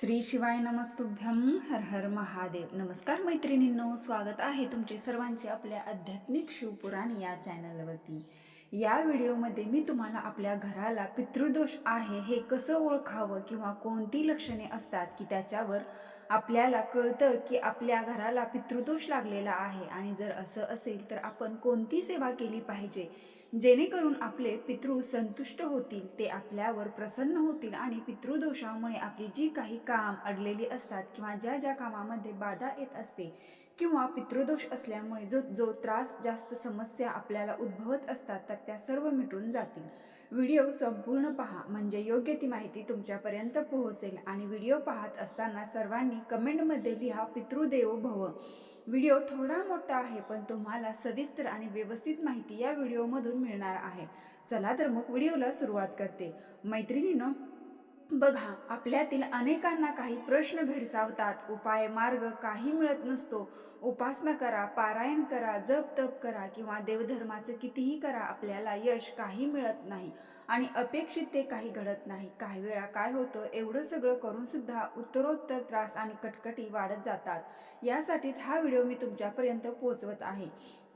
श्री शिवाय नमस्तुभ्यम हर हर महादेव. नमस्कार मैत्रिणींनो स्वागत आहे तुमचे सर्वांचे आपल्या आध्यात्मिक शिवपुराण या चॅनलवरती. या व्हिडिओमध्ये मी तुम्हाला आपल्या घराला पितृदोष आहे हे कसं ओळखावं किंवा कोणती लक्षणे असतात की त्याच्यावर आपल्याला कळतं की आपल्या घराला पितृदोष लागलेला आहे आणि जर असं असेल तर आपण कोणती सेवा केली पाहिजे? जेणेकरून आपले पितृ संतुष्ट होतील ते आपल्यावर प्रसन्न होतील आणि पितृदोषामुळे आपली जी काही काम अडलेली असतात किंवा ज्या ज्या कामामध्ये बाधा येत असते किंवा पितृदोष असल्यामुळे जो जो त्रास जास्त समस्या आपल्याला उद्भवत असतात तर त्या सर्व मिटून जातील. व्हिडिओ संपूर्ण पहा म्हणजे योग्य ती माहिती तुमच्यापर्यंत पोहोचेल आणि व्हिडिओ पाहत असताना सर्वांनी कमेंटमध्ये लिहा पितृदेव भव. व्हिडिओ थोडा मोठा आहे पण तुम्हाला सविस्तर आणि व्यवस्थित माहिती या व्हिडिओमधून मिळणार आहे. चला तर मग व्हिडिओला सुरुवात करते. मैत्रिणीनं बघा आपल्यातील अनेकांना काही प्रश्न भेडसावतात. उपाय मार्ग काही मिळत नसतो. उपासना करा पारायण करा जप तप करा किंवा देवधर्माचं कितीही करा आपल्याला यश काही मिळत नाही. आणि अपेक्षित ते काही घडत नाही. काही वेळा काय होतं एवढं सगळं करून सुद्धा उत्तरोत्तर त्रास आणि कटकटी वाढत जातात. यासाठीच हा व्हिडिओ मी तुमच्यापर्यंत पोहोचवत आहे.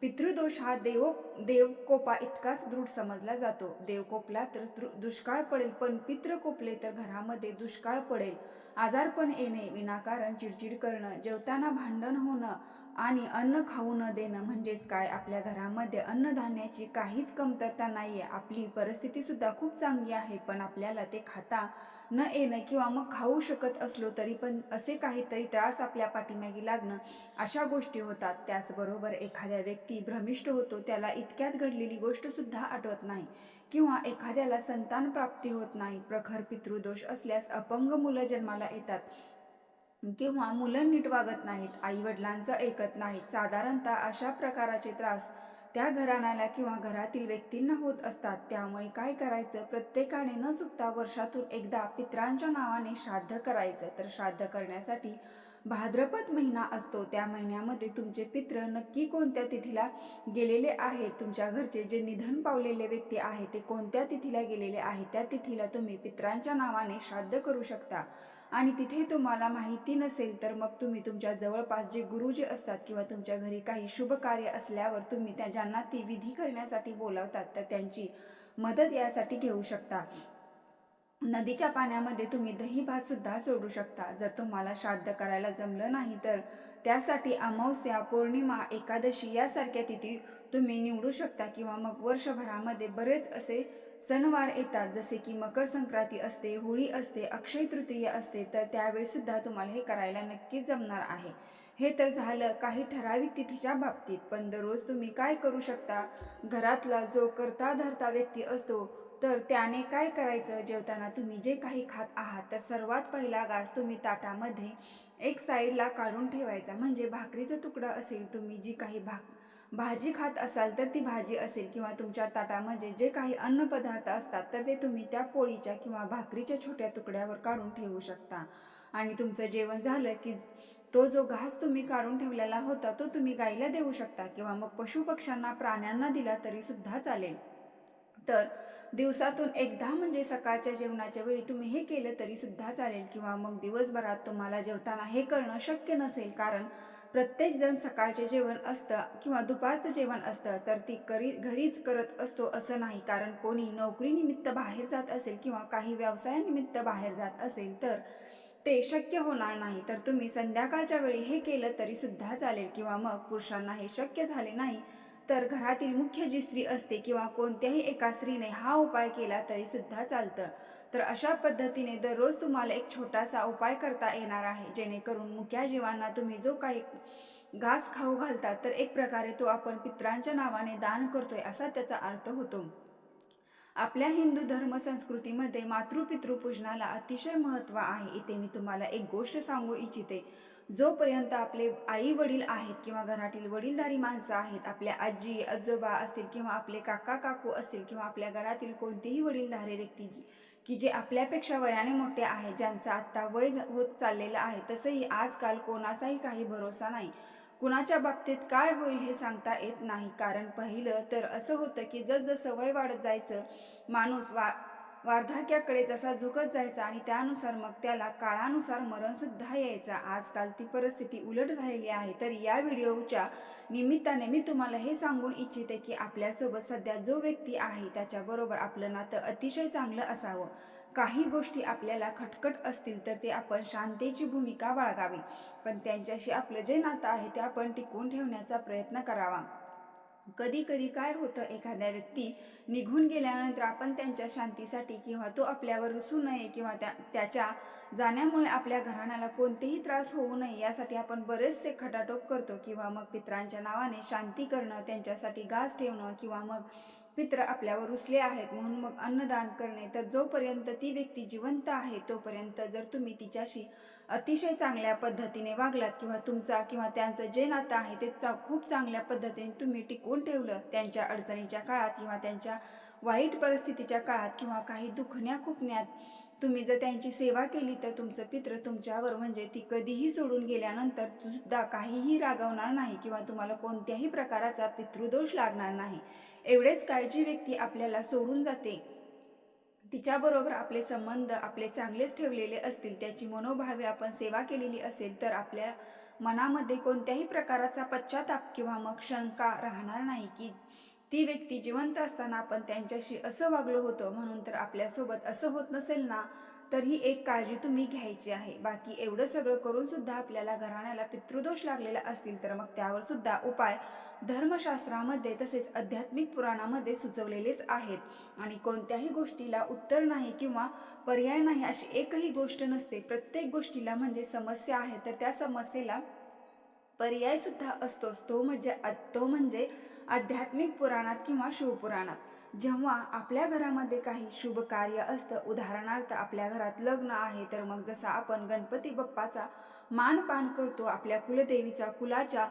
पितृदोष हा देव देवकोपा इतकाच दृढ समजला जातो. देव कोपला तर दुष्काळ पडेल पण पितृ कोपले तर घरामध्ये दुष्काळ पडेल. आजारपण येणे विनाकारण चिडचिड करणं जेवताना भांडण होणं आणि अन्न खाऊ न देणं म्हणजेच काय? आपल्या घरामध्ये अन्नधान्याची काहीच कमतरता नाही आहे आपली परिस्थितीसुद्धा खूप चांगली आहे पण आपल्याला ते खाता न येणं किंवा मग खाऊ शकत असलो तरी पण असे काहीतरी त्रास आपल्या पाठीमागे लागणं अशा गोष्टी होतात. त्याचबरोबर एखाद्या व्यक्ती भ्रमिष्ट होतो त्याला इतक्यात घडलेली गोष्टसुद्धा आठवत नाही किंवा एखाद्याला संतान प्राप्ती होत नाही. प्रखर पितृदोष असल्यास अपंग मुलं जन्माला येतात. किंवा मुलं नीट वागत नाहीत आईवडिलांचं ऐकत नाहीत. साधारणतः अशा प्रकाराचे त्रास त्या घराण्याला किंवा घरातील व्यक्तींना होत असतात. त्यामुळे काय करायचं? प्रत्येकाने न चुकता वर्षातून एकदा पित्रांच्या नावाने श्राद्ध करायचं. तर श्राद्ध करण्यासाठी भाद्रपद महिना असतो. त्या महिन्यामध्ये तुमचे पित्र नक्की कोणत्या तिथीला गेलेले आहेत? तुमच्या घरचे जे निधन पावलेले व्यक्ती आहे ते कोणत्या तिथीला गेलेले आहे त्या तिथीला तुम्ही पित्रांच्या नावाने श्राद्ध करू शकता. आणि तिथे तुम्हाला माहिती नसेल तर मग तुम्ही तुमच्या जवळपास जे गुरुजी असतात किंवा तुमच्या घरी काही शुभ कार्य असल्यावर तुम्ही त्या ज्यांना ती विधी करण्यासाठी बोलावतात तर त्यांची मदत यासाठी घेऊ शकता. नदीच्या पाण्यामध्ये तुम्ही दही भात सुद्धा सोडू शकता. जर तुम्हाला श्राद्ध करायला जमलं नाही तर त्यासाठी अमावस्या पौर्णिमा एकादशी यासारख्या तिथी तुम्ही निवडू शकता किंवा मग वर्षभरामध्ये बरेच असे सणवार येतात. जसे की मकर संक्रांती असते होळी असते अक्षय तृतीय असते तर त्यावेळीसुद्धा तुम्हाला हे करायला नक्की जमणार आहे. हे तर झालं काही ठराविक तिथीच्या बाबतीत पण दररोज तुम्ही काय करू शकता? घरातला जो करता धरता व्यक्ती असतो तर त्याने काय करायचं? जेवताना तुम्ही जे काही खात आहात तर सर्वात पहिला गास तुम्ही ताटामध्ये एक साईडला काढून ठेवायचा. म्हणजे भाकरीचा तुकडा असेल तुम्ही जी काही भाक भाजी खात असाल तर ती भाजी असेल किंवा तुमच्या ताटामध्ये जे काही अन्नपदार्थ असतात तर ते तुम्ही त्या पोळीच्या किंवा भाकरीच्या छोट्या तुकड्यावर काढून ठेवू शकता. आणि तुमचं जेवण झालं की तो जो घास तुम्ही काढून ठेवलेला होता तो तुम्ही गाईला देऊ शकता किंवा मग पशुपक्ष्यांना प्राण्यांना दिला तरी सुद्धा चालेल. तर दिवसातून एकदा म्हणजे सकाळच्या जेवणाच्या वेळी तुम्ही हे केलं तरी सुद्धा चालेल किंवा मग दिवसभरात तुम्हाला जेवताना हे करणं शक्य नसेल कारण प्रत्येकजण सकाळचे जेवण असतं किंवा दुपारचं जेवण असतं तर ती करी घरीच करत असतो असं नाही. कारण कोणी नोकरीनिमित्त बाहेर जात असेल किंवा काही व्यवसायानिमित्त बाहेर जात असेल तर ते शक्य होणार नाही. तर तुम्ही संध्याकाळच्या वेळी हे केलं तरी सुद्धा चालेल किंवा मग पुरुषांना हे शक्य झाले नाही तर घरातील मुख्य जी स्त्री असते किंवा कोणत्याही एका स्त्रीने हा उपाय केला तरी सुद्धा चालतं. तर अशा पद्धतीने दररोज तुम्हाला एक छोटासा उपाय करता येणार आहे जेणेकरून मुख्या जीवांना तुम्ही जो काही घास खाऊ घालतात तर एक प्रकारे तो आपण पित्रांच्या नावाने दान करतोय असा त्याचा अर्थ होतो. आपल्या हिंदू धर्म संस्कृतीमध्ये मातृपितृपूजनाला अतिशय महत्त्व आहे. इथे मी तुम्हाला एक गोष्ट सांगू इच्छिते. जोपर्यंत आपले आई वडील आहेत किंवा घरातील वडीलधारी माणसं आहेत आपल्या आजी आजोबा असतील किंवा आपले काका काकू असतील किंवा आपल्या घरातील कोणतीही वडीलधारी व्यक्ती जी की जे आपल्यापेक्षा वयाने मोठे आहे ज्यांचं आत्ता वय झ- होत चाललेलं आहे तसंही आजकाल कोणाचाही काही भरोसा नाही. कुणाच्या बाबतीत काय होईल हे सांगता येत नाही. कारण पहिलं तर असं होतं की जसजसं वय वाढत जायचं माणूस वा वार्धक्याकडे जसा झुकत जायचा आणि त्यानुसार मग त्याला काळानुसार मरणसुद्धा यायचा. आजकाल ती परिस्थिती उलट झालेली आहे. तर या व्हिडिओच्या निमित्ताने मी तुम्हाला हे सांगून इच्छिते की आपल्यासोबत सध्या जो व्यक्ती आहे त्याच्याबरोबर आपलं नातं अतिशय चांगलं असावं. काही गोष्टी आपल्याला खटखट असतील तर ते आपण शांतेची भूमिका बाळगावी. पण त्यांच्याशी आपलं जे नातं आहे ते आपण टिकवून ठेवण्याचा प्रयत्न करावा. कधी कधी काय होतं एखाद्या व्यक्ती निघून गेल्यानंतर आपण त्यांच्या शांतीसाठी किंवा तो आपल्यावर रुसू नये किंवा त्या त्याच्या जाण्यामुळे आपल्या घराण्याला कोणतेही त्रास होऊ नये यासाठी आपण बरेचसे खटाटोप करतो किंवा मग पित्रांच्या नावाने शांती करणं त्यांच्यासाठी गास ठेवणं किंवा मग पित्र आपल्यावर रुसले आहेत म्हणून मग अन्नदान करणे. तर जोपर्यंत ती व्यक्ती जिवंत आहे तोपर्यंत जर तुम्ही तिच्याशी अतिशय चांगल्या पद्धतीने वागलात किंवा तुमचा किंवा त्यांचं जे नातं आहे ते चा खूप चांगल्या पद्धतीने तुम्ही टिकवून ठेवलं त्यांच्या अडचणीच्या काळात किंवा त्यांच्या वाईट परिस्थितीच्या काळात किंवा काही दुखण्या खुपण्यात. तुम्ही जर त्यांची सेवा केली तर तुमचं पित्र तुमच्यावर म्हणजे ती कधीही सोडून गेल्यानंतर सुद्धा काहीही रागवणार नाही किंवा तुम्हाला कोणत्याही प्रकाराचा पितृदोष लागणार नाही. एवढेच काय जी व्यक्ती आपल्याला सोडून जाते. तिच्याबरोबर आपले संबंध आपले चांगलेच ठेवलेले असतील त्याची मनोभावे आपण सेवा केलेली असेल तर आपल्या मनामध्ये कोणत्याही प्रकाराचा पश्चाताप किंवा मग शंका राहणार नाही की ती व्यक्ती जिवंत असताना आपण त्यांच्याशी असं वागलो होतं म्हणून तर आपल्यासोबत असं होत नसेल ना तर ही एक काळजी तुम्ही घ्यायची आहे. बाकी एवढं सगळं करून सुद्धा आपल्याला घराण्याला पितृदोष लागलेला असतील तर मग त्यावर सुद्धा उपाय धर्मशास्त्रामध्ये तसेच आध्यात्मिक पुराणामध्ये सुचवलेलेच आहेत. आणि कोणत्याही गोष्टीला उत्तर नाही किंवा पर्याय नाही अशी एकही गोष्ट नसते. प्रत्येक गोष्टीला म्हणजे समस्या आहे तर त्या समस्येला पर्यायसुद्धा असतोच. तो म्हणजे तो म्हणजे आध्यात्मिक पुराणात किंवा शिवपुराणात जेव्हा आपल्या घरामध्ये काही शुभ कार्य असतं उदाहरणार्थ आपल्या घरात लग्न आहे तर मग जसा आपण गणपती बाप्पाचा मानपान करतो आपल्या कुलदेवीचा कुलाच्या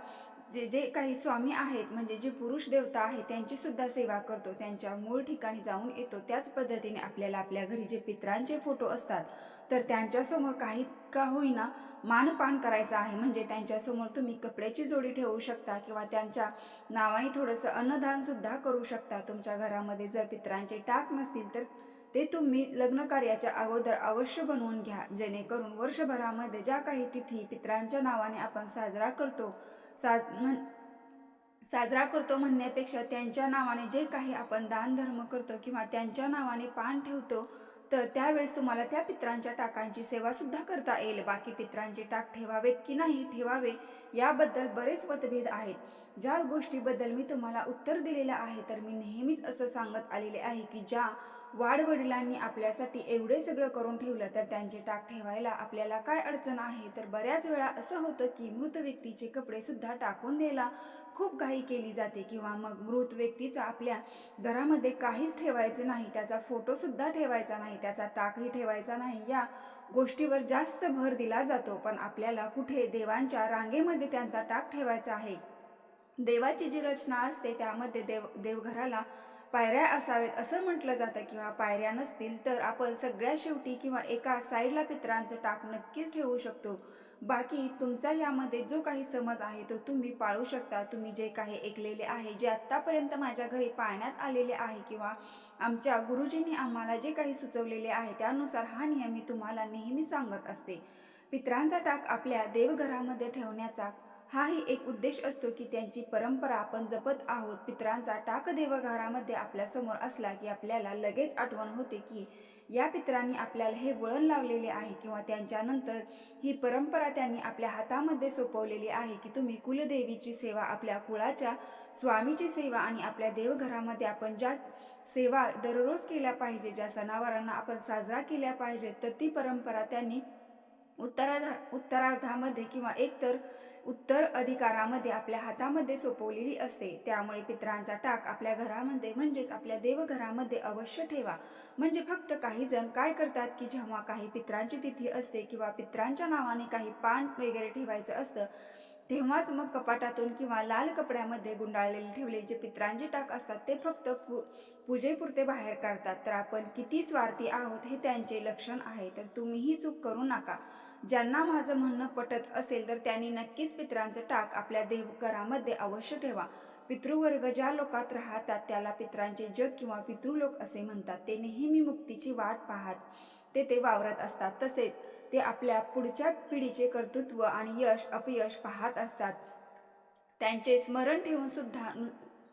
जे जे काही स्वामी आहेत म्हणजे जे पुरुष देवता आहेत त्यांची सुद्धा सेवा करतो. त्यांच्या मूळ ठिकाणी जाऊन येतो. त्याच पद्धतीने आपल्याला आपल्या घरी जे पित्रांचे फोटो असतात तर त्यांच्यासमोर काही का होईना मानपान करायचं आहे. म्हणजे त्यांच्यासमोर तुम्ही कपड्याची जोडी ठेवू शकता किंवा त्यांच्या नावाने थोडंसं अन्नदानसुद्धा करू शकता. तुमच्या घरामध्ये जर पित्रांचे टाक नसतील तर ते तुम्ही लग्न कार्याच्या अगोदर अवश्य बनवून घ्या. जेणेकरून वर्षभरामध्ये ज्या काही तिथी पित्रांच्या नावाने आपण साजरा करतो साज म्हण साजरा करतो म्हणण्यापेक्षा त्यांच्या नावाने जे काही आपण दान धर्म करतो किंवा त्यांच्या नावाने पान ठेवतो तर त्यावेळेस तुम्हाला त्या पित्रांच्या टाकांची सेवा सुद्धा करता येईल. बाकी पित्रांचे टाक ठेवावेत की नाही ठेवावे याबद्दल बरेच मतभेद आहेत. ज्या गोष्टीबद्दल मी तुम्हाला उत्तर दिलेलं आहे तर मी नेहमीच असं सांगत आलेले आहे की ज्या वाडवडिलांनी आपल्यासाठी एवढे सगळं करून ठेवलं तर त्यांचे टाक ठेवायला आपल्याला काय अडचण आहे? तर बऱ्याच वेळा असं होतं की मृत व्यक्तीचे कपडे सुद्धा टाकून द्यायला खूप घाई केली जाते किंवा मग मृत व्यक्तीचा आपल्या घरामध्ये काहीच ठेवायचं नाही त्याचा फोटोसुद्धा ठेवायचा नाही त्याचा टाकही ठेवायचा नाही. या गोष्टीवर जास्त भर दिला जातो पण आपल्याला कुठे देवांच्या रांगेमध्ये त्यांचा टाक ठेवायचा आहे? देवाची जी रचना असते त्यामध्ये देव देवघराला पायऱ्या असावेत असं म्हटलं जातं किंवा पायऱ्या नसतील तर आपण सगळ्या शेवटी किंवा एका साईडला पित्रांचं टाक नक्कीच ठेवू शकतो. बाकी तुमचा यामध्ये जो काही समज आहे तो तुम्ही पाळू शकता. तुम्ही जे काही ऐकलेले आहे जे आत्तापर्यंत माझ्या घरी पाळण्यात आलेले आहे किंवा आमच्या गुरुजींनी आम्हाला जे काही सुचवलेले आहे त्यानुसार हा नियम मी तुम्हाला नेहमी सांगत असते. पित्रांचा टाक आपल्या देवघरामध्ये ठेवण्याचा हाही एक उद्देश असतो की त्यांची परंपरा आपण जपत आहोत. पित्रांचा टाक देवघरामध्ये आपल्यासमोर असला की आपल्याला लगेच आठवण होते की या पित्रांनी आपल्याला हे वळण लावलेले आहे किंवा त्यांच्यानंतर ही परंपरा त्यांनी आपल्या हातामध्ये सोपवलेली आहे की तुम्ही कुलदेवीची सेवा आपल्या कुळाच्या स्वामीची सेवा आणि आपल्या देवघरामध्ये आपण ज्या सेवा दररोज केल्या पाहिजे ज्या सणावारांना आपण साजरा केल्या पाहिजेत तर ती परंपरा त्यांनी उत्तरार्धा उत्तरार्धामध्ये किंवा एकतर उत्तर अधिकारामध्ये आपल्या हातामध्ये सोपवलेली असते. त्यामुळे पित्रांचा टाक आपल्या घरामध्ये म्हणजेच आपल्या देवघरामध्ये अवश्य ठेवा. म्हणजे फक्त काही जण काय करतात की जेव्हा काही पित्रांची तिथी असते किंवा पित्रांच्या नावाने काही पान वगैरे ठेवायचं असतं तेव्हाच मग कपाटातून किंवा लाल कपड्यामध्ये गुंडाळलेले ठेवले जे पित्रांचे टाक असतात ते फक्त पू पूजेपुरते बाहेर काढतात. तर आपण किती स्वार्थी आहोत हे त्यांचे लक्षण आहे. तर तुम्हीही चूक करू नका. ज्यांना माझं म्हणणं पटत असेल तर त्यांनी नक्कीच पित्रांचं टाक आपल्या देवघरामध्ये अवश्य ठेवा. पितृवर्ग ज्या लोकात राहतात त्याला पित्रांचे जग किंवा पितृलोक असे म्हणतात. ते नेहमी मुक्तीची वाट पाहत ते ते वावरत असतात. तसेच ते आपल्या पुढच्या पिढीचे कर्तृत्व आणि यश अपयश पाहत असतात. त्यांचे स्मरण ठेवून सुद्धा नु-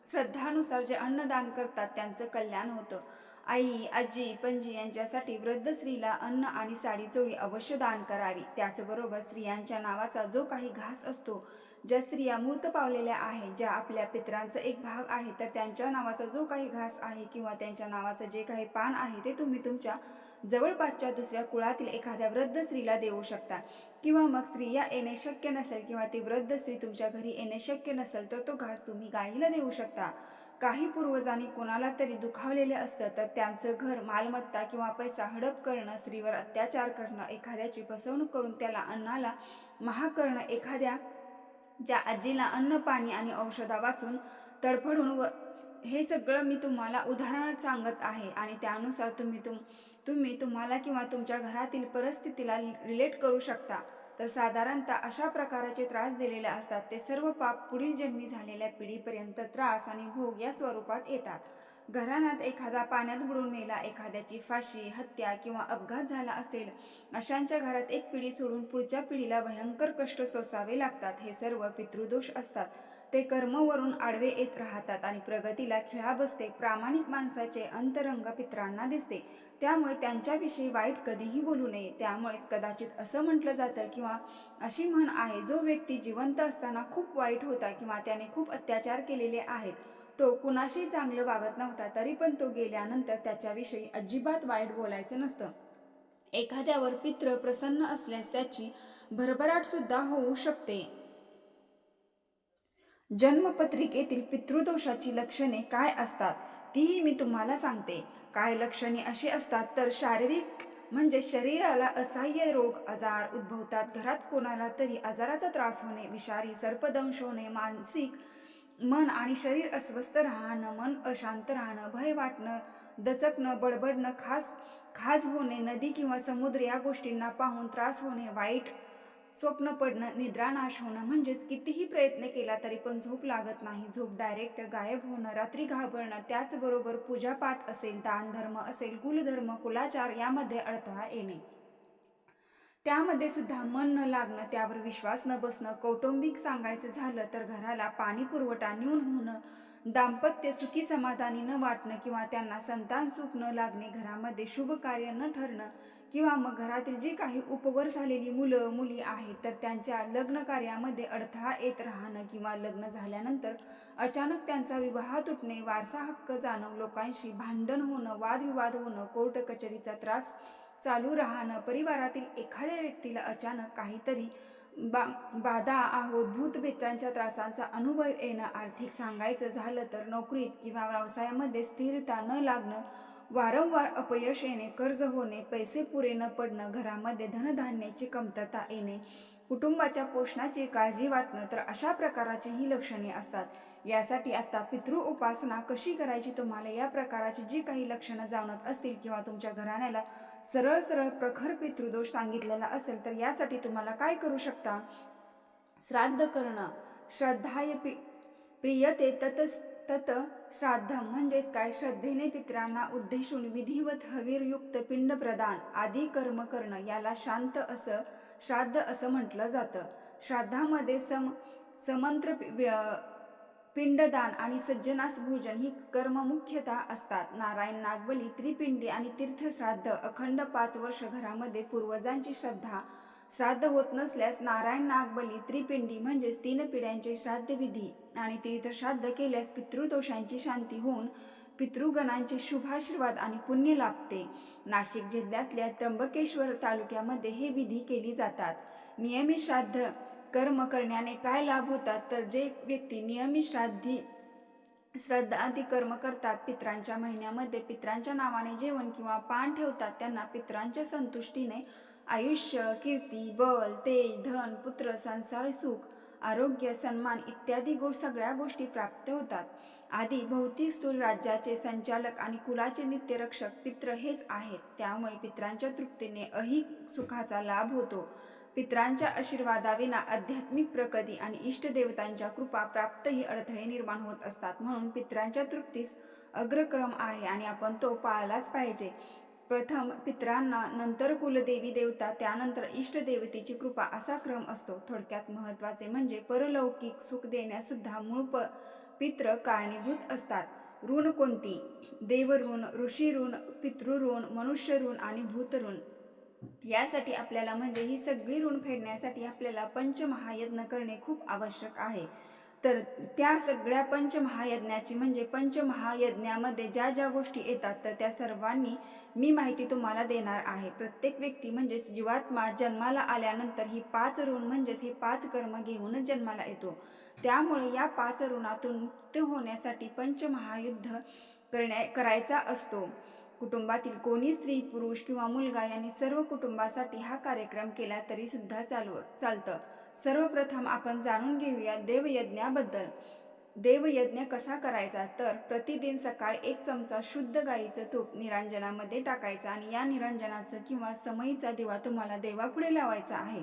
श्रद्धानुसार जे अन्नदान करतात त्यांचं कल्याण होतं. आई आजी पणजी यांच्यासाठी वृद्ध स्त्रीला अन्न आणि साडी चोळी अवश्य दान करावी. त्याचबरोबर स्त्रियांच्या नावाचा जो काही घास असतो ज्या स्त्रिया मृत पावलेल्या आहेत ज्या आपल्या पित्रांचा एक भाग आहे तर त्यांच्या नावाचा जो काही घास आहे किंवा त्यांच्या नावाचं जे काही पान आहे ते तुम्ही तुमच्या जवळपासच्या दुसऱ्या कुळातील एखाद्या वृद्ध स्त्रीला देऊ शकता. किंवा मग स्त्रिया येणे शक्य नसेल किंवा ती वृद्ध स्त्री तुमच्या घरी येणे शक्य नसेल तर तो घास तुम्ही गाईला देऊ शकता. काही पूर्वजांनी कोणाला तरी दुखावलेले असतं तर त्यांचं घर मालमत्ता किंवा पैसा हडप करणं स्त्रीवर अत्याचार करणं एखाद्याची फसवणूक करून त्याला अन्नाला महाग करणं एखाद्या ज्या आजीला अन्न पाणी आणि औषधा वाचून तडफडून व हे सगळं मी तुम्हाला उदाहरण सांगत आहे आणि त्यानुसार तुम्ही तुम तुम्ही तुम्हाला किंवा तुमच्या घरातील परिस्थितीला रिलेट करू शकता. तर साधारणतः अशा प्रकारचे त्रास दिलेले असतात. ते सर्व पाप पुढील जन्मी झालेल्या पिढीपर्यंत त्रास आणि भोग या स्वरूपात येतात. घराण्यात एखादा पाण्यात बुडून मेला एखाद्याची फाशी हत्या किंवा अपघात झाला असेल अशांच्या घरात एक पिढी सोडून पुढच्या पिढीला भयंकर कष्ट सोसावे लागतात. हे सर्व पितृदोष असतात. ते कर्मवरून आडवे येत राहतात आणि प्रगतीला खिळा बसते प्रामाणिक माणसाचे अंतरंग पित्रांना दिसते. त्यामुळे त्यांच्याविषयी वाईट कधीही बोलू नये. त्यामुळेच कदाचित असं म्हटलं जातं किंवा अशी म्हण आहे जो व्यक्ती जिवंत असताना खूप वाईट होता किंवा त्याने खूप अत्याचार केलेले आहेत. तो कुणाशी चांगलं वागत नव्हता तरी पण तो गेल्यानंतर त्याच्याविषयी अजिबात वाईट बोलायचं नसतं. एखाद्यावर पित्र प्रसन्न असल्यास त्याची भरभराट सुद्धा होऊ शकते. जन्मपत्रिकेतील पितृदोषाची लक्षणे काय असतात तीही मी तुम्हाला सांगते. काय लक्षणे अशी असतात तर शारीरिक म्हणजे शरीराला असह्य रोग आजार उद्भवतात. घरात कोणाला तरी आजाराचा त्रास होणे विषारी सर्पदंश होणे मानसिक मन आणि शरीर अस्वस्थ राहणं मन अशांत राहणं भय वाटणं दचकणं बडबडणं खास खाज होणे नदी किंवा समुद्र या गोष्टींना पाहून त्रास होणे वाईट स्वप्न पडणं निद्रानाश होणं म्हणजेच कितीही प्रयत्न केला तरी पण झोप लागत नाही. झोप डायरेक्ट गायब होणं रात्री घाबरणं त्याचबरोबर पूजापाठ असेल दान धर्म असेल कुलधर्म कुलाचार यामध्ये अडथळा येणे. त्यामध्ये सुद्धा मन न लागणं त्यावर विश्वास न बसणं कौटुंबिक सांगायचं झालं तर घराला पाणी पुरवठा न्यून होणं दाम्पत्य सुखी समाधानी न वाटणं किंवा त्यांना संतान सुख न लागणे घरामध्ये शुभ कार्य न ठरणं किंवा मग घरातील जी काही उपवर झालेली मुलं मुली आहेत तर त्यांच्या लग्न कार्यामध्ये अडथळा येत राहणं किंवा लग्न झाल्यानंतर अचानक त्यांचा विवाह तुटणे वारसा हक्क जाणं लोकांशी भांडण होणं वादविवाद होणं कोर्ट कचेरीचा त्रास चालू राहणं परिवारातील एखाद्या व्यक्तीला अचानक काहीतरी बा बाधा आहोत भूतभेतांच्या त्रासांचा अनुभव येणं आर्थिक सांगायचं झालं तर नोकरीत किंवा व्यवसायामध्ये स्थिरता न लागणं वारंवार अपयश येणे कर्ज होणे पैसे पुरे न पडणं घरामध्ये धनधान्याची कमतरता येणे कुटुंबाच्या पोषणाची काळजी वाटणं तर अशा प्रकाराची ही लक्षणे असतात. यासाठी आता पितृ उपासना कशी करायची तुम्हाला? या प्रकाराची जी काही लक्षणं जाणवत असतील किंवा तुमच्या घराण्याला सरळ सरळ प्रखर पितृदोष सांगितलेला असेल तर यासाठी तुम्हाला काय करू शकता? श्राद्ध करणं श्रद्धाय प्रि प्रियते ततस तत श्राद्धम म्हणजेच काय? श्रद्धेने पित्रांना उद्देशून विधिवत हवीरयुक्त पिंड प्रदान आदी कर्म करणं याला शांत असं श्राद्ध असं म्हटलं जातं. श्राद्धामध्ये सम समंत्र पि- व्य- पिंडदान आणि सज्जनास भोजन ही कर्म मुख्यतः असतात. नारायण नागबली त्रिपिंडी आणि तीर्थश्राद्ध अखंड पाच वर्ष घरामध्ये पूर्वजांची श्रद्धा श्राद्ध होत नसल्यास नारायण नागबली त्रिपिंडी म्हणजेच तीन पिढ्यांचे श्राद्ध विधी आणि तीर्थश्राद्ध केल्यास पितृदोषांची शांती होऊन पितृगणांचे शुभाशीर्वाद आणि पुण्य लाभते. नाशिक जिल्ह्यातल्या त्र्यंबकेश्वर तालुक्यामध्ये हे विधी केली जातात. नियमित श्राद्ध कर्म करण्याने काय लाभ होतात? तर जे व्यक्ती नियमित श्राद्धी श्रद्धा आदी कर्म करतात पित्रांच्या महिन्यामध्ये पित्रांच्या नावाने जेवण किंवा पान ठेवतात त्यांना पित्रांच्या संतुष्टीने आयुष्य कीर्ती बल तेज धन पुत्र संसार सुख आरोग्य सन्मान इत्यादी गो सगळ्या गोष्टी प्राप्त होतात. आधी भौतिक स्थूल राज्याचे संचालक आणि कुलाचे नित्यरक्षक पित्र हेच आहेत. त्यामुळे पित्रांच्या तृप्तीने अहिक सुखाचा लाभ होतो. पित्रांच्या आशीर्वादाविना आध्यात्मिक प्रगती आणि इष्टदेवतांच्या कृपा प्राप्तही अडथळे निर्माण होत असतात. म्हणून पित्रांच्या तृप्तीस अग्रक्रम आहे आणि आपण तो पाळलाच पाहिजे. प्रथम पित्रांना नंतर कुलदेवी देवता त्यानंतर इष्टदेवतेची कृपा असा क्रम असतो. थोडक्यात महत्त्वाचे म्हणजे परलौकिक सुख देण्यासुद्धा मूळ प पित्र कारणीभूत असतात. ऋण कोणती? देवऋण ऋषीऋण पितृऋण मनुष्य ऋण आणि भूतऋण. यासाठी आपल्याला म्हणजे ही सगळी ऋण फेडण्यासाठी आपल्याला पंचमहायत्न करणे खूप आवश्यक आहे. तर त्या सगळ्या पंचमहायज्ञाची म्हणजे पंचमहायज्ञामध्ये ज्या ज्या गोष्टी येतात तर त्या सर्वांनी मी माहिती तुम्हाला देणार आहे. प्रत्येक व्यक्ती म्हणजेच जीवात्मा जन्माला आल्यानंतर ही पाच ऋण म्हणजेच हे पाच कर्म घेऊनच जन्माला येतो. त्यामुळे या पाच ऋणातून मुक्त होण्यासाठी पंचमहायुद्ध करण्या करायचा असतो. कुटुंबातील कोणी स्त्री पुरुष किंवा मुलगा यांनी सर्व कुटुंबासाठी हा कार्यक्रम केला तरी सुद्धा चालव चालतं. सर्वप्रथम आपण जाणून घेऊया देवयज्ञाबद्दल. देवयज्ञ कसा करायचा? तर प्रतिदिन सकाळी एक चमचा शुद्ध गाईचं तूप निरांजनामध्ये टाकायचं आणि या निरांजनाचं किंवा समईचा दिवा तुम्हाला देवापुढे लावायचा आहे.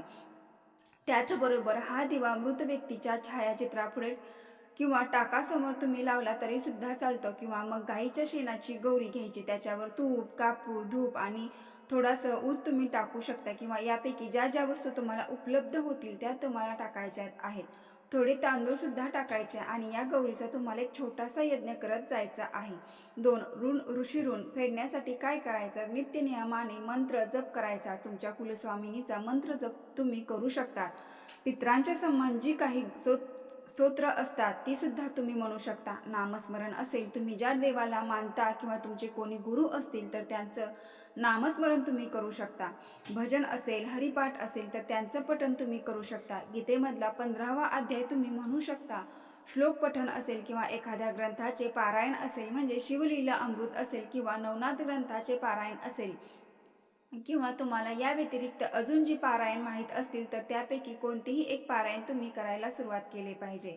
त्याचबरोबर हा दिवा मृत व्यक्तीच्या छायाचित्रापुढे किंवा टाकासमोर तुम्ही लावला तरी सुद्धा चालतो किंवा मग गाईच्या शेणाची गौरी घ्यायची त्याच्यावर तूप कापूर धूप आणि थोडासा ऊत तुम्ही टाकू शकता किंवा यापैकी ज्या ज्या वस्तू तुम्हाला उपलब्ध होतील त्या तुम्हाला टाकायच्या आहेत. थोडे तांदूळसुद्धा टाकायचे आणि या गौरीचा तुम्हाला एक छोटासा यज्ञ करत जायचा आहे. दोन ऋण ऋषी ऋण फेडण्यासाठी काय करायचं? नित्य नियमाने मंत्र जप करायचा. तुमच्या कुलस्वामिनीचा मंत्र जप तुम्ही करू शकता. पित्रांच्या संबंध जी काही जो स्तोत्र असतात ती सुद्धा तुम्ही म्हणू शकता. नामस्मरण असेल तुम्ही ज्या देवाला मानता किंवा तुमचे कोणी गुरु असतील तर त्यांचं नामस्मरण तुम्ही करू शकता. भजन असेल हरिपाठ असेल तर त्यांचं पठण तुम्ही करू शकता. गीतेमधला पंधरावा अध्याय तुम्ही म्हणू शकता. श्लोक पठण असेल किंवा एखाद्या ग्रंथाचे पारायण असेल म्हणजे शिवलीला अमृत असेल किंवा नवनाथ ग्रंथाचे पारायण असेल किंवा तुम्हाला या व्यतिरिक्त अजून जी पारायण माहीत असतील तर त्यापैकी कोणतेही एक पारायण तुम्ही करायला सुरुवात केली पाहिजे.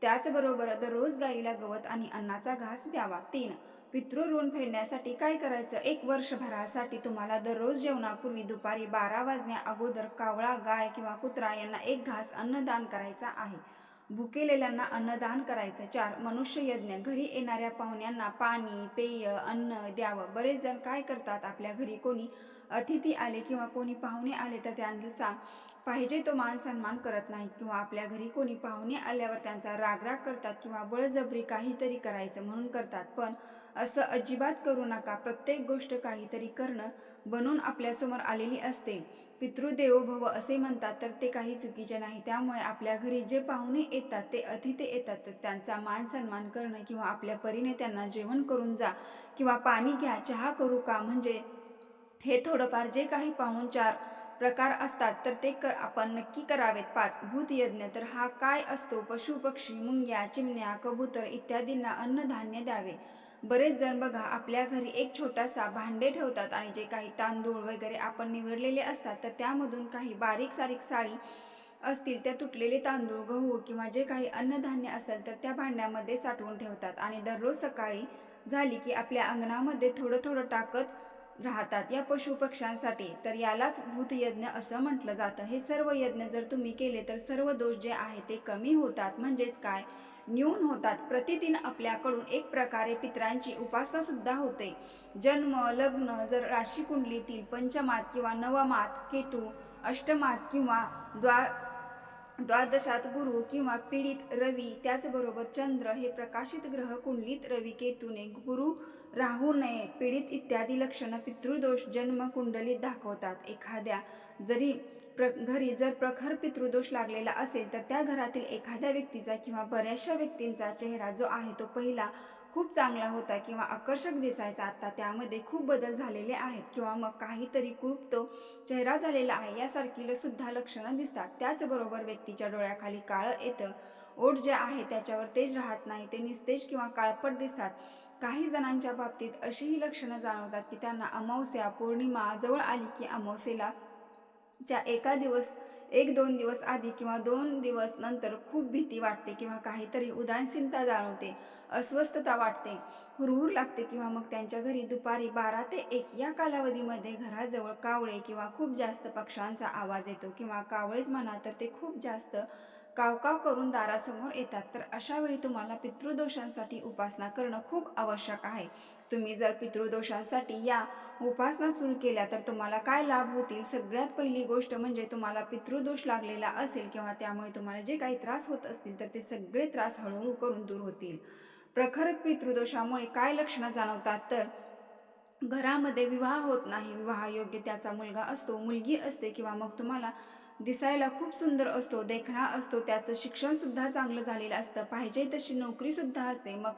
त्याचबरोबर दररोज गाईला गवत आणि अन्नाचा घास द्यावा. तीन पितृऋण फेडण्यासाठी काय करायचं? एक वर्षभरासाठी तुम्हाला दररोज जेवणापूर्वी दुपारी बारा वाजण्या अगोदर कावळा गाय किंवा कुत्रा यांना एक घास अन्नदान करायचा आहे. भुकेलेल्यांना अन्नदान करायचं. चार मनुष्य यज्ञ घरी येणाऱ्या पाहुण्यांना पाणी पेय अन्न द्यावं. बरेच जण काय करतात? आपल्या घरी कोणी अतिथी आले किंवा कोणी पाहुणे आले तर त्यांचा पाहिजे तो मान सन्मान करत नाहीत किंवा आपल्या घरी कोणी पाहुणे आल्यावर त्यांचा रागराग करतात किंवा बळजबरी काहीतरी करायचं म्हणून करतात. पण असं अजिबात करू नका. प्रत्येक गोष्ट काहीतरी करणं बनून आपल्यासमोर आलेली असते. पितृदेवो भव असे म्हणतात तर ते काही चुकीचे नाही. त्यामुळे आपल्या घरी जे पाहुणे येतात ते अतिथी येतात. तर त्यांचा मान सन्मान करणं किंवा आपल्या परीने त्यांना जेवण करून जा किंवा पाणी घ्या चहा करू का म्हणजे हे थोडंफार जे काही पाहुणचार प्रकार असतात तर ते क आपण नक्की करावेत. पाच भूतयज्ञ तर हा काय असतो? पशु पक्षी मुंग्या चिमण्या कबूतर इत्यादींना अन्नधान्य द्यावे. बरेच जण बघा आपल्या घरी एक छोटासा भांडे ठेवतात आणि जे काही तांदूळ वगैरे आपण निवडलेले असतात तर त्यामधून काही बारीक सारीक साळी असतील त्या तुटलेले तांदूळ गहू किंवा जे काही अन्नधान्य असेल तर त्या भांड्यामध्ये साठवून ठेवतात. आणि दररोज सकाळी झाली की आपल्या अंगणामध्ये थोडं थोडं टाकत राहतात. या पशुपक्ष्यांसाठी तर यालाच भूतयज्ञ असं म्हटलं जातं. हे सर्व यज्ञ जर तुम्ही केले तर सर्व दोष जे आहे ते कमी होतात. म्हणजेच काय? न्यून होतात. प्रतिदिन आपल्याकडून एक प्रकारे पित्रांची उपासना सुद्धा होते. जन्म लग्न जर राशी कुंडलीतील पंचमात किंवा नवमात केतू अष्टमात किंवा द्वा द्वादशात गुरु किंवा पीडित रवी त्याचबरोबर चंद्र हे प्रकाशित ग्रह कुंडलीत रवी केतूने गुरु राहू नये पीडित इत्यादी लक्षणं पितृदोष जन्म कुंडलीत दाखवतात. एखाद्या जरी प्र घरी जर प्रखर पितृदोष लागलेला असेल तर त्या घरातील एखाद्या व्यक्तीचा किंवा बऱ्याचशा व्यक्तींचा चेहरा जो आहे तो पहिला खूप चांगला होता किंवा आकर्षक दिसायचा. आता त्यामध्ये खूप बदल झालेले आहेत किंवा मग काहीतरी खूप तो चेहरा झालेला आहे यासारखी सुद्धा लक्षणं दिसतात. त्याचबरोबर व्यक्तीच्या डोळ्याखाली काळं येतं. ओठ जे आहे त्याच्यावर तेज राहत नाही ते निस्तेज किंवा काळपट दिसतात. काही जणांच्या बाबतीत अशीही लक्षणं जाणवतात की त्यांना अमावस्या पौर्णिमा जवळ आली की अमावस्येला च्या एका दिवस एक दोन दिवस आधी किंवा दोन दिवस नंतर खूप भीती वाटते किंवा काहीतरी उदासीनता जाणवते अस्वस्थता वाटते हुरहुर लागते किंवा मग त्यांच्या घरी दुपारी बारा ते एक या कालावधीमध्ये घराजवळ कावळे किंवा खूप जास्त पक्ष्यांचा आवाज येतो किंवा कावळेच म्हणा तर ते खूप जास्त कावकाव करून दारासमोर येतात. तर अशा वेळी तुम्हाला पितृदोषांसाठी उपासना करणं खूप आवश्यक आहे. तुम्ही जर पितृदोषांसाठी या उपासना सुरू केल्या तर तुम्हाला काय लाभ होतील? सगळ्यात पहिली गोष्ट म्हणजे तुम्हाला पितृदोष लागलेला असेल किंवा त्यामुळे तुम्हाला जे काही त्रास होत असतील तर ते सगळे त्रास हळूहळू करून दूर होतील. प्रखर पितृदोषामुळे काय लक्षणं जाणवतात? तर घरामध्ये विवाह होत नाही. विवाह योग्य त्याचा मुलगा असतो मुलगी असते किंवा मग तुम्हाला दिसायला खूप सुंदर असतो देखणा असतो. त्याचं शिक्षणसुद्धा चांगलं झालेलं असतं. पाहिजे तशी नोकरीसुद्धा असते. मग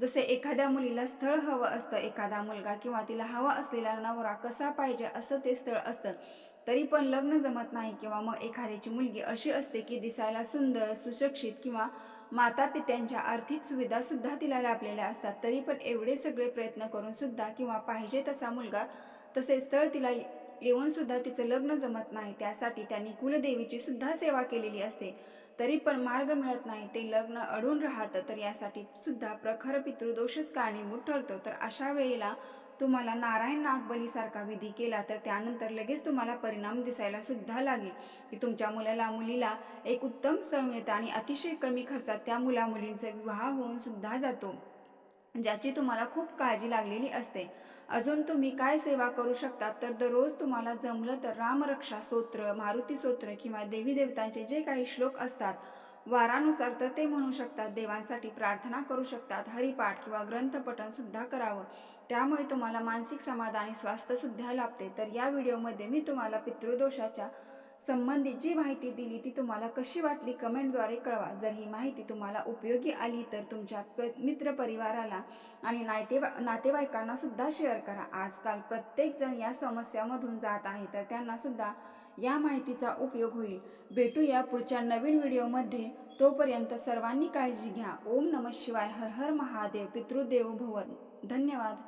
जसे एखाद्या मुलीला स्थळ हवं असतं एखादा मुलगा किंवा तिला हवा असलेला नवरा कसा पाहिजे असं ते स्थळ असतं. तरी पण लग्न जमत नाही किंवा मग एखाद्याची मुलगी अशी असते की दिसायला सुंदर सुशिक्षित किंवा माता पित्यांच्या आर्थिक सुविधासुद्धा तिला लाभलेल्या असतात. तरी पण एवढे सगळे प्रयत्न करूनसुद्धा किंवा पाहिजे तसा मुलगा तसे स्थळ तिला येऊन सुद्धा तिचं लग्न जमत नाही. त्यासाठी त्यांनी कुलदेवीची सुद्धा सेवा केलेली असते. तरी पण मार्ग मिळत नाही. ते लग्न अडून राहतं तर यासाठी सुद्धा प्रखर पितृदोषच कारणीभूत ठरतो. तर अशा वेळेला तुम्हाला नारायण नागबलीसारखा विधी केला तर त्यानंतर लगेच तुम्हाला परिणाम दिसायला सुद्धा लागेल. की तुमच्या मुलाला मुलीला एक उत्तम स्थळ मिळतं आणि अतिशय कमी खर्चात त्या मुला मुलींचा विवाह होऊन सुद्धा जातो. ज्याची तुम्हाला खूप काळजी लागलेली असते. अजून तुम्ही काय सेवा करू शकता? तर दररोज तुम्हाला जमलं तर रामरक्षा स्तोत्र मारुती स्तोत्र किंवा देवी देवतांचे जे काही श्लोक असतात वारानुसार तर ते म्हणू शकतात. देवांसाठी प्रार्थना करू शकतात. हरिपाठ किंवा ग्रंथपठण सुद्धा करावं. त्यामुळे तुम्हाला मानसिक समाधान आणि स्वास्थ्य सुद्धा लाभते. तर या व्हिडिओमध्ये मी तुम्हाला पितृदोषाच्या संबंधित जी माहिती दिली ती तुम्हाला कशी वाटली कमेंटद्वारे कळवा. जर ही माहिती तुम्हाला उपयोगी आली तर तुमच्या प मित्रपरिवाराला आणि नातेवा नातेवाईकांना सुद्धा शेअर करा. आजकाल प्रत्येकजण या समस्यामधून जात आहे तर त्यांनासुद्धा या माहितीचा उपयोग होईल. भेटूया पुढच्या नवीन व्हिडिओमध्ये. तोपर्यंत सर्वांनी काळजी घ्या. ओम नम शिवाय. हर हर महादेव. पितृदेव भवन धन्यवाद.